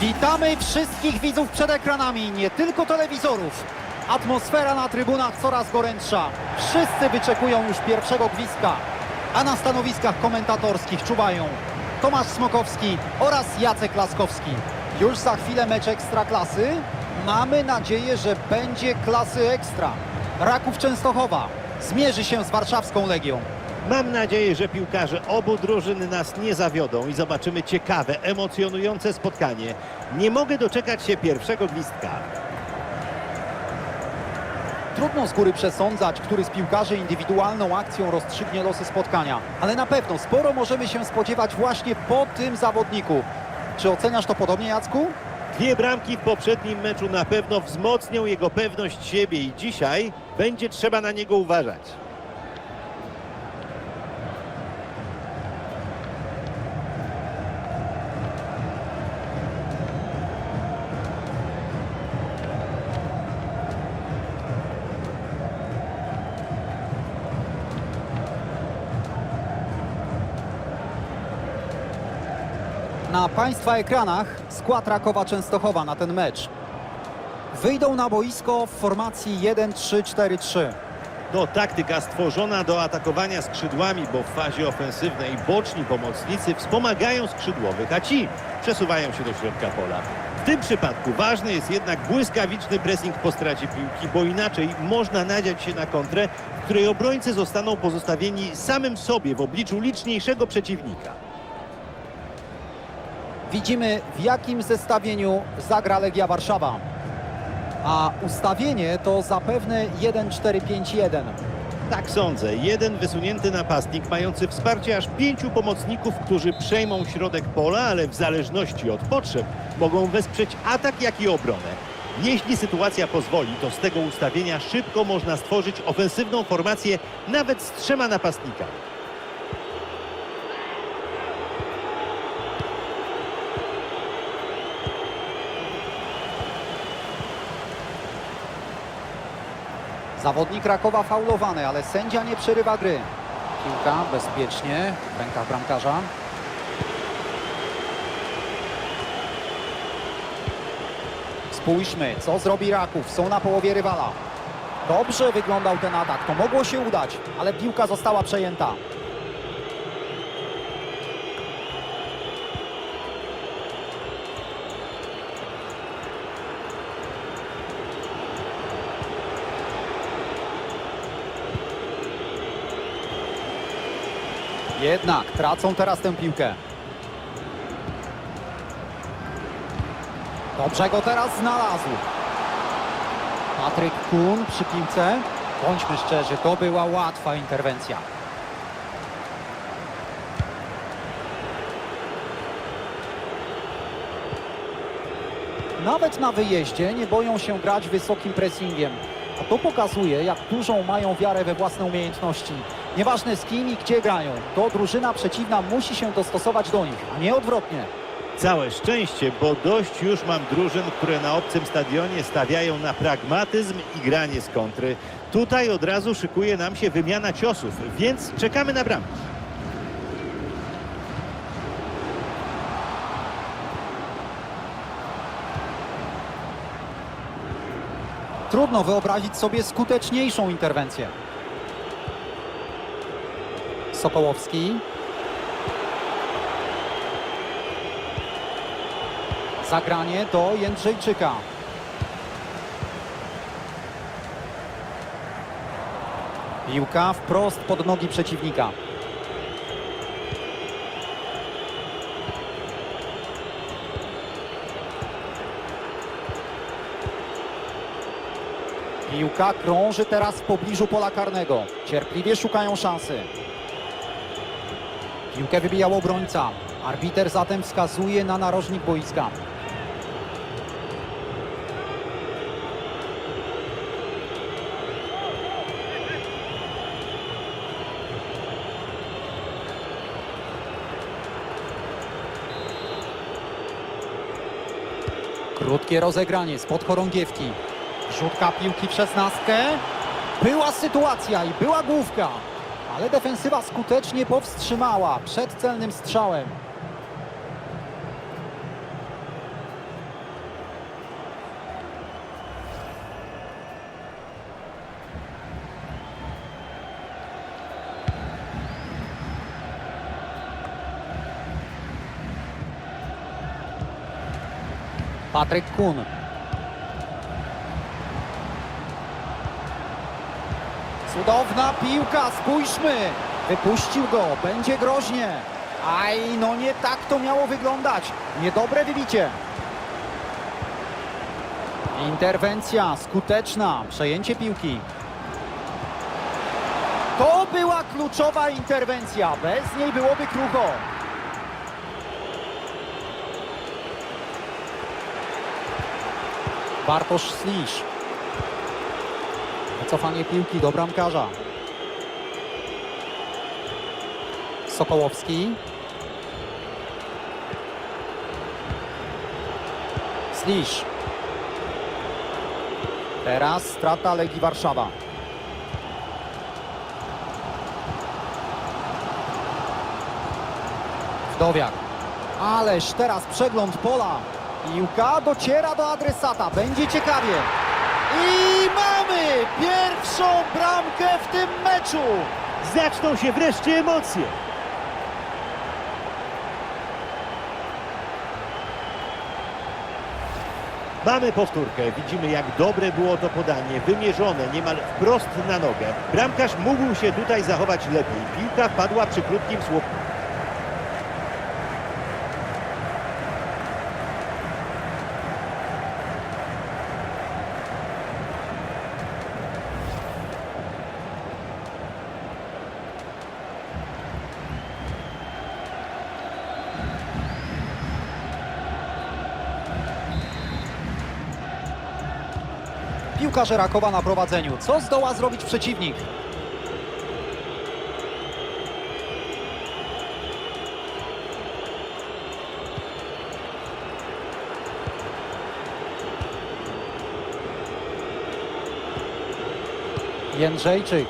Witamy wszystkich widzów przed ekranami, nie tylko telewizorów. Atmosfera na trybunach coraz gorętsza. Wszyscy wyczekują już pierwszego gwizdka, a na stanowiskach komentatorskich czuwają Tomasz Smokowski oraz Jacek Laskowski. Już za chwilę mecz ekstraklasy. Mamy nadzieję, że będzie klasy ekstra. Raków Częstochowa zmierzy się z warszawską Legią. Mam nadzieję, że piłkarze obu drużyn nas nie zawiodą i zobaczymy ciekawe, emocjonujące spotkanie. Nie mogę doczekać się pierwszego gwizdka. Trudno z góry przesądzać, który z piłkarzy indywidualną akcją rozstrzygnie losy spotkania, ale na pewno sporo możemy się spodziewać właśnie po tym zawodniku. Czy oceniasz to podobnie, Jacku? Dwie bramki w poprzednim meczu na pewno wzmocnią jego pewność siebie i dzisiaj będzie trzeba na niego uważać. Państwa ekranach skład Rakowa Częstochowa na ten mecz. Wyjdą na boisko w formacji 1-3-4-3. No, taktyka stworzona do atakowania skrzydłami, bo w fazie ofensywnej boczni pomocnicy wspomagają skrzydłowych, a ci przesuwają się do środka pola. W tym przypadku ważny jest jednak błyskawiczny pressing po stracie piłki, bo inaczej można nadziać się na kontrę, w której obrońcy zostaną pozostawieni samym sobie w obliczu liczniejszego przeciwnika. Widzimy w jakim zestawieniu zagra Legia Warszawa. A ustawienie to zapewne 1-4-5-1. Tak sądzę. Jeden wysunięty napastnik mający wsparcie aż pięciu pomocników, którzy przejmą środek pola, ale w zależności od potrzeb mogą wesprzeć atak, jak i obronę. Jeśli sytuacja pozwoli, to z tego ustawienia szybko można stworzyć ofensywną formację nawet z trzema napastnikami. Zawodnik Rakowa faulowany, ale sędzia nie przerywa gry. Piłka bezpiecznie w rękach bramkarza. Spójrzmy, co zrobi Raków. Są na połowie rywala. Dobrze wyglądał ten atak. To mogło się udać, ale piłka została przejęta. Jednak tracą teraz tę piłkę. Dobrze go teraz znalazł. Patryk Kun przy piłce. Bądźmy szczerzy, to była łatwa interwencja. Nawet na wyjeździe nie boją się grać wysokim pressingiem. A to pokazuje, jak dużą mają wiarę we własne umiejętności. Nieważne z kim i gdzie grają, to drużyna przeciwna musi się dostosować do nich, a nie odwrotnie. Całe szczęście, bo dość już mam drużyn, które na obcym stadionie stawiają na pragmatyzm i granie z kontry. Tutaj od razu szykuje nam się wymiana ciosów, więc czekamy na bramki. Trudno wyobrazić sobie skuteczniejszą interwencję. Sokołowski. Zagranie do Jędrzejczyka. Piłka wprost pod nogi przeciwnika. Piłka krąży teraz w pobliżu pola karnego. Cierpliwie szukają szansy. Piłkę wybijał obrońca. Arbiter zatem wskazuje na narożnik boiska. Krótkie rozegranie spod chorągiewki. Rzutka piłki w szesnastkę. Była sytuacja i była główka ale defensywa skutecznie powstrzymała przed celnym strzałem. Patryk Kun. Cudowna piłka, spójrzmy! Wypuścił go, będzie groźnie. Aj, no nie tak to miało wyglądać. Niedobre wybicie. Interwencja skuteczna, przejęcie piłki. To była kluczowa interwencja, bez niej byłoby krucho. Bartosz Slisz. Wycofanie piłki do bramkarza. Sokołowski. Slisz. Teraz strata Legii Warszawa. Wdowiak. Ależ teraz przegląd pola. Piłka dociera do adresata. Będzie ciekawie. I mamy pierwszą bramkę w tym meczu. Zaczną się wreszcie emocje. Mamy powtórkę. Widzimy, jak dobre było to podanie. Wymierzone niemal wprost na nogę. Bramkarz mógł się tutaj zachować lepiej. Piłka padła przy krótkim słupku. Piłkarze na prowadzeniu. Co zdoła zrobić przeciwnik? Jędrzejczyk.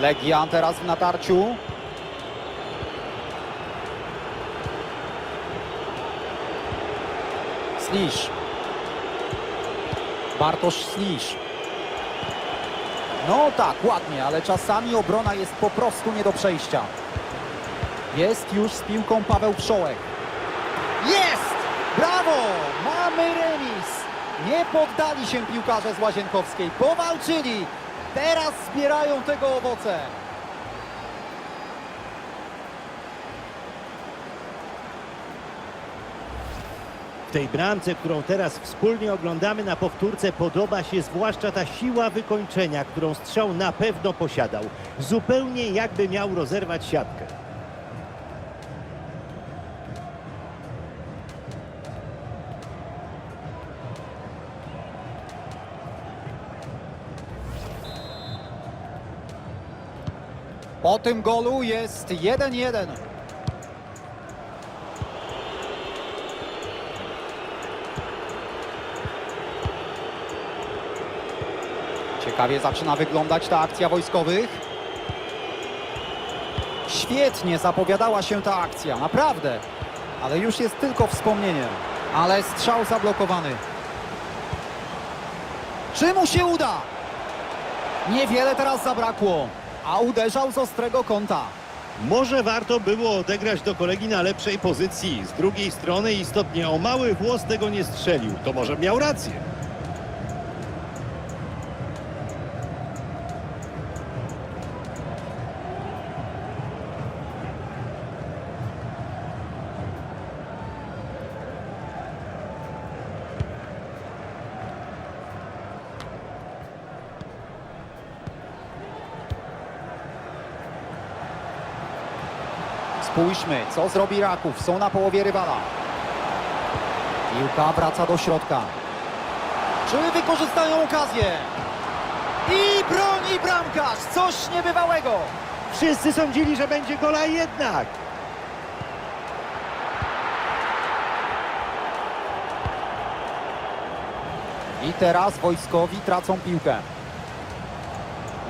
Legia teraz w natarciu. Slisz. Bartosz Slisz. No tak, ładnie, ale czasami obrona jest po prostu nie do przejścia. Jest już z piłką Paweł Przołek. Jest! Brawo! Mamy remis! Nie poddali się piłkarze z Łazienkowskiej. Powalczyli! Teraz zbierają tego owoce. Tej bramce, którą teraz wspólnie oglądamy na powtórce, podoba się zwłaszcza ta siła wykończenia, którą strzał na pewno posiadał. Zupełnie jakby miał rozerwać siatkę. Po tym golu jest 1-1. Ciekawie zaczyna wyglądać ta akcja wojskowych. Świetnie zapowiadała się ta akcja, naprawdę. Ale już jest tylko wspomnieniem. Ale strzał zablokowany. Czy mu się uda? Niewiele teraz zabrakło, a uderzał z ostrego kąta. Może warto było odegrać do kolegi na lepszej pozycji. Z drugiej strony istotnie o mały włos tego nie strzelił. To może miał rację. Spójrzmy, co zrobi Raków. Są na połowie rywala. Piłka wraca do środka. Czy wykorzystają okazję? I broni bramkarz. Coś niebywałego. Wszyscy sądzili, że będzie gola jednak. I teraz wojskowi tracą piłkę.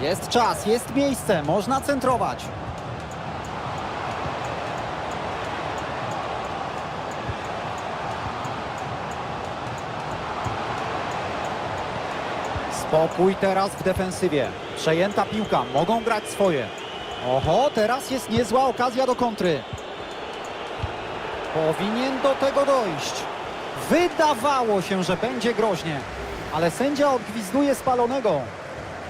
Jest czas, jest miejsce, można centrować. Spokój teraz w defensywie. Przejęta piłka, mogą grać swoje. Oho, teraz jest niezła okazja do kontry. Powinien do tego dojść. Wydawało się, że będzie groźnie, ale sędzia odgwizduje spalonego.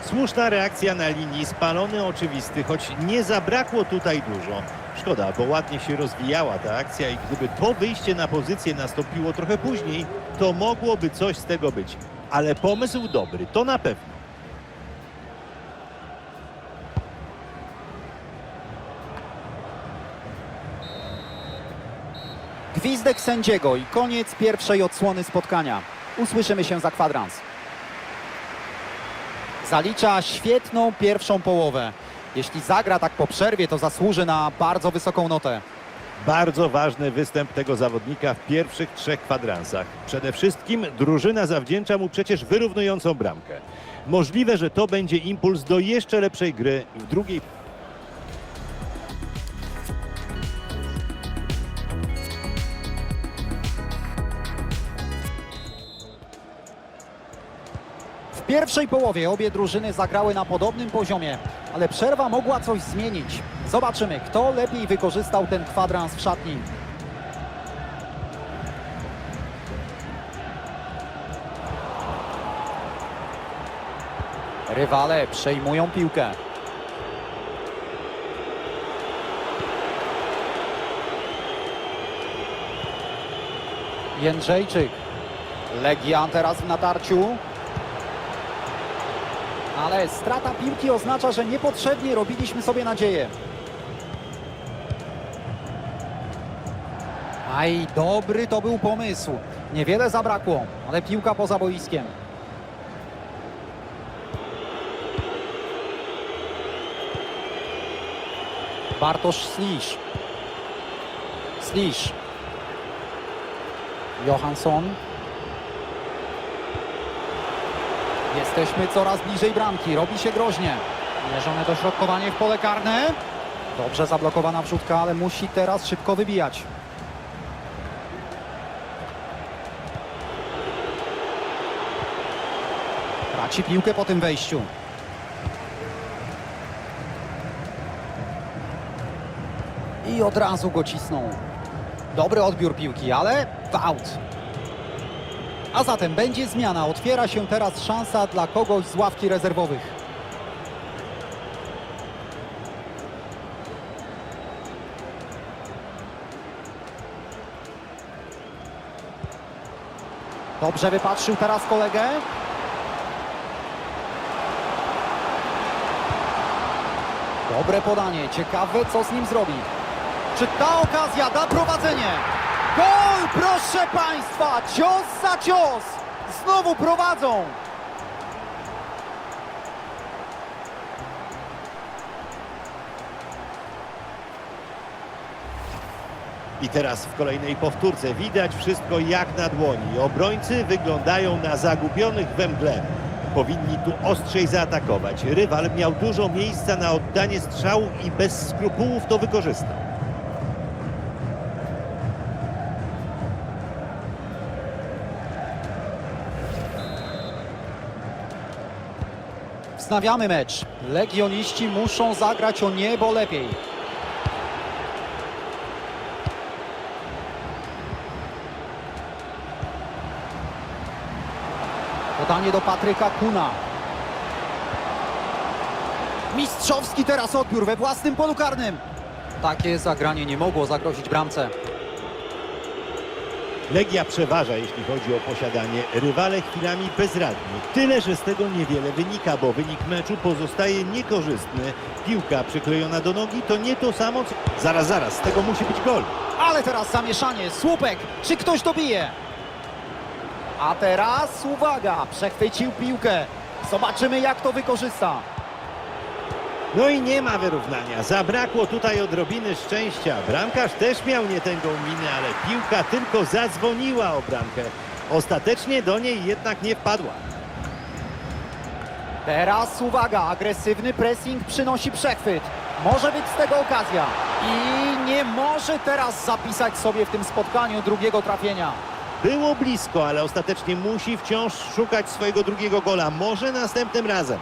Słuszna reakcja na linii, spalony oczywisty, choć nie zabrakło tutaj dużo. Szkoda, bo ładnie się rozwijała ta akcja i gdyby to wyjście na pozycję nastąpiło trochę później, to mogłoby coś z tego być. Ale pomysł dobry, to na pewno. Gwizdek sędziego i koniec pierwszej odsłony spotkania. Usłyszymy się za kwadrans. Zalicza świetną pierwszą połowę. Jeśli zagra tak po przerwie, to zasłuży na bardzo wysoką notę. Bardzo ważny występ tego zawodnika w pierwszych trzech kwadransach. Przede wszystkim drużyna zawdzięcza mu przecież wyrównującą bramkę. Możliwe, że to będzie impuls do jeszcze lepszej gry w drugiej W pierwszej połowie obie drużyny zagrały na podobnym poziomie, ale przerwa mogła coś zmienić. Zobaczymy, kto lepiej wykorzystał ten kwadrans w szatni. Rywale przejmują piłkę. Jędrzejczyk. Legia teraz w natarciu. Ale strata piłki oznacza, że niepotrzebnie robiliśmy sobie nadzieję. Aj, dobry to był pomysł. Niewiele zabrakło, ale piłka poza boiskiem. Bartosz Slisz. Slisz. Johansson. Jesteśmy coraz bliżej bramki. Robi się groźnie. Mierzone dośrodkowanie w pole karne. Dobrze zablokowana wrzutka, ale musi teraz szybko wybijać. Traci piłkę po tym wejściu. I od razu go cisną. Dobry odbiór piłki, ale w aut. A zatem będzie zmiana. Otwiera się teraz szansa dla kogoś z ławki rezerwowych. Dobrze wypatrzył teraz kolegę. Dobre podanie. Ciekawe, co z nim zrobi. Czy ta okazja da prowadzenie? Gol, proszę Państwa! Cios za cios! Znowu prowadzą! I teraz w kolejnej powtórce widać wszystko jak na dłoni. Obrońcy wyglądają na zagubionych we mgle. Powinni tu ostrzej zaatakować. Rywal miał dużo miejsca na oddanie strzału i bez skrupułów to wykorzystał. Wznawiamy mecz. Legioniści muszą zagrać o niebo lepiej. Podanie do Patryka Kuna. Mistrzowski teraz odbiór we własnym polu karnym. Takie zagranie nie mogło zagrozić bramce. Legia przeważa, jeśli chodzi o posiadanie. Rywale chwilami bezradni. Tyle, że z tego niewiele wynika, bo wynik meczu pozostaje niekorzystny. Piłka przyklejona do nogi to nie to samo, co... Zaraz, zaraz, z tego musi być gol. Ale teraz zamieszanie, słupek, czy ktoś dobije? A teraz uwaga, przechwycił piłkę. Zobaczymy jak to wykorzysta. No i nie ma wyrównania. Zabrakło tutaj odrobiny szczęścia. Bramkarz też miał nietęgą minę, ale piłka tylko zadzwoniła o bramkę. Ostatecznie do niej jednak nie wpadła. Teraz uwaga, agresywny pressing przynosi przechwyt. Może być z tego okazja. I nie może teraz zapisać sobie w tym spotkaniu drugiego trafienia. Było blisko, ale ostatecznie musi wciąż szukać swojego drugiego gola. Może następnym razem.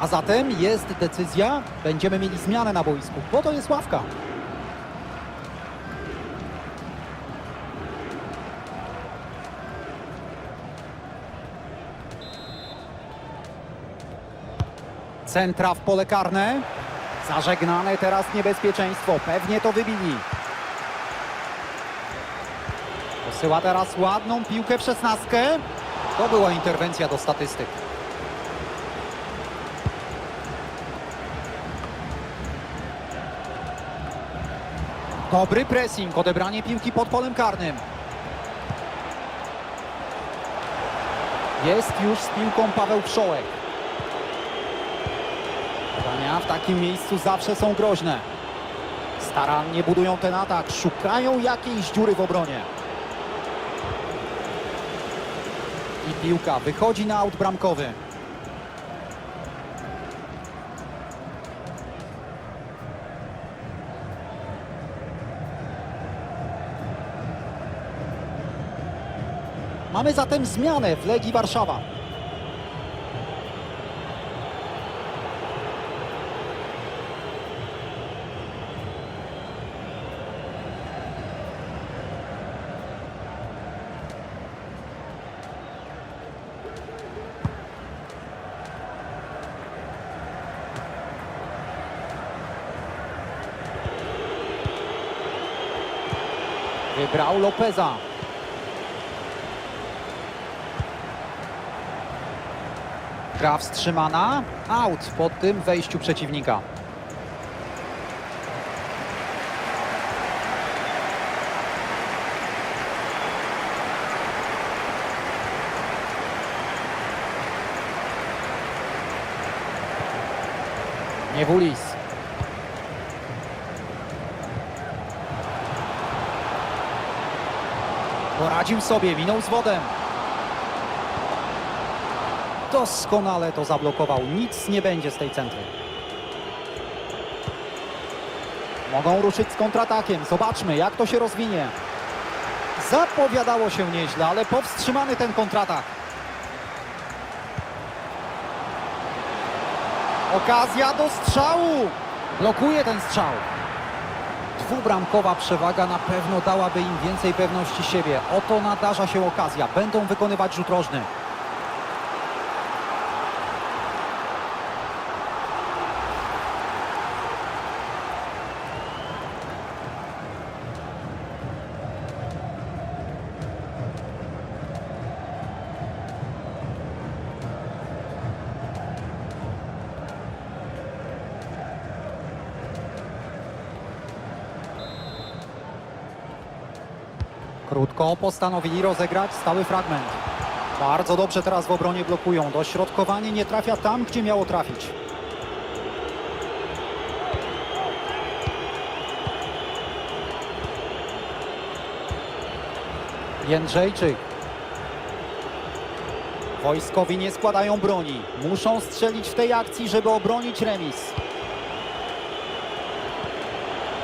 A zatem jest decyzja, będziemy mieli zmianę na boisku, bo to jest ławka. Centra w pole karne. Zażegnane teraz niebezpieczeństwo. Pewnie to wybili. Posyła teraz ładną piłkę w szesnastkę. To była interwencja do statystyk. Dobry pressing, odebranie piłki pod polem karnym. Jest już z piłką Paweł Wszołek. W takim miejscu zawsze są groźne. Starannie budują ten atak, szukają jakiejś dziury w obronie. I piłka wychodzi na aut bramkowy. Mamy zatem zmianę w Legii Warszawa. Lopeza. Gra wstrzymana. Out po tym wejściu przeciwnika. Niewulis. Poradził sobie, minął z wodem. Doskonale to zablokował. Nic nie będzie z tej centry. Mogą ruszyć z kontratakiem. Zobaczmy, jak to się rozwinie. Zapowiadało się nieźle, ale powstrzymany ten kontratak. Okazja do strzału. Blokuje ten strzał. Dwubramkowa przewaga na pewno dałaby im więcej pewności siebie. Oto nadarza się okazja. Będą wykonywać rzut rożny. Krótko postanowili rozegrać stały fragment. Bardzo dobrze teraz w obronie blokują. Dośrodkowanie nie trafia tam, gdzie miało trafić. Jędrzejczyk. Wojskowi nie składają broni. Muszą strzelić w tej akcji, żeby obronić remis.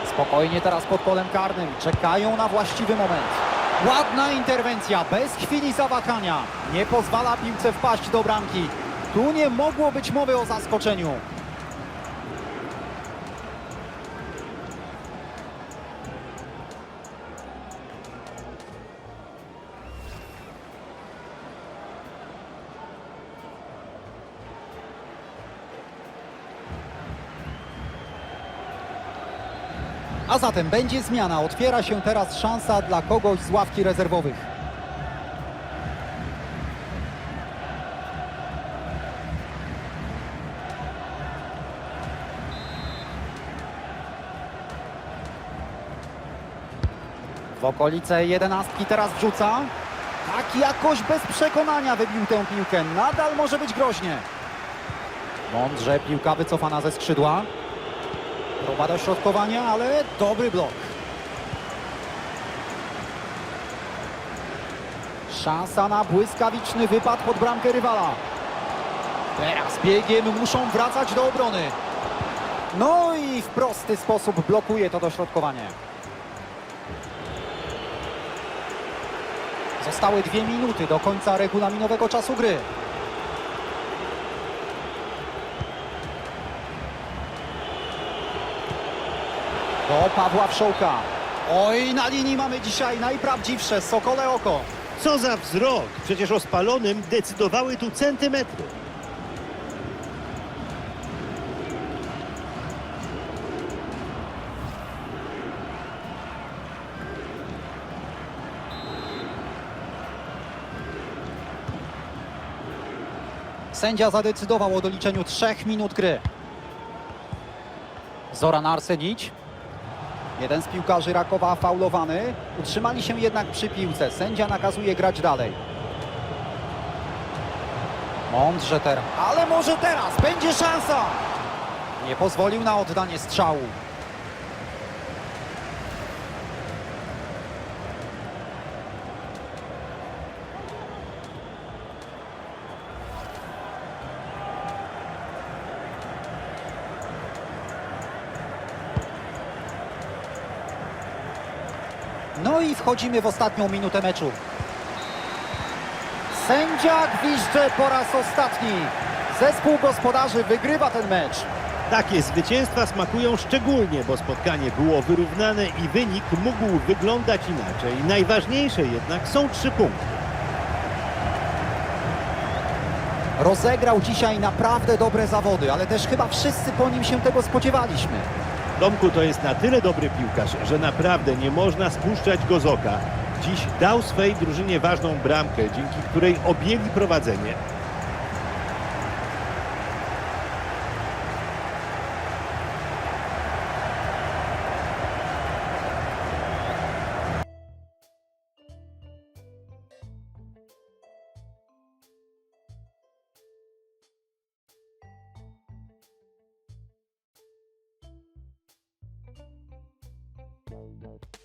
Spokojnie teraz pod polem karnym. Czekają na właściwy moment. Ładna interwencja, bez chwili zawahania. Nie pozwala piłce wpaść do bramki. Tu nie mogło być mowy o zaskoczeniu. A zatem będzie zmiana. Otwiera się teraz szansa dla kogoś z ławki rezerwowych. W okolice jedenastki teraz wrzuca. Tak jakoś bez przekonania wybił tę piłkę. Nadal może być groźnie. Mądrze piłka wycofana ze skrzydła. Próba dośrodkowania, ale dobry blok. Szansa na błyskawiczny wypad pod bramkę rywala. Teraz biegiem muszą wracać do obrony. No i w prosty sposób blokuje to dośrodkowanie. Zostały dwie minuty do końca regulaminowego czasu gry. Do Pawła Wszołka. Oj, na linii mamy dzisiaj najprawdziwsze Sokole oko. Co za wzrok! Przecież o spalonym decydowały tu centymetry. Sędzia zadecydował o doliczeniu trzech minut gry. Zoran Arsenić. Jeden z piłkarzy Rakowa faulowany. Utrzymali się jednak przy piłce. Sędzia nakazuje grać dalej. Mądrze teraz. Ale może teraz będzie szansa! Nie pozwolił na oddanie strzału. No i wchodzimy w ostatnią minutę meczu. Sędzia gwizdże po raz ostatni. Zespół gospodarzy wygrywa ten mecz. Takie zwycięstwa smakują szczególnie, bo spotkanie było wyrównane i wynik mógł wyglądać inaczej. Najważniejsze jednak są trzy punkty. Rozegrał dzisiaj naprawdę dobre zawody, ale też chyba wszyscy po nim się tego spodziewaliśmy. Domku to jest na tyle dobry piłkarz, że naprawdę nie można spuszczać go z oka. Dziś dał swej drużynie ważną bramkę, dzięki której objęli prowadzenie. Bye.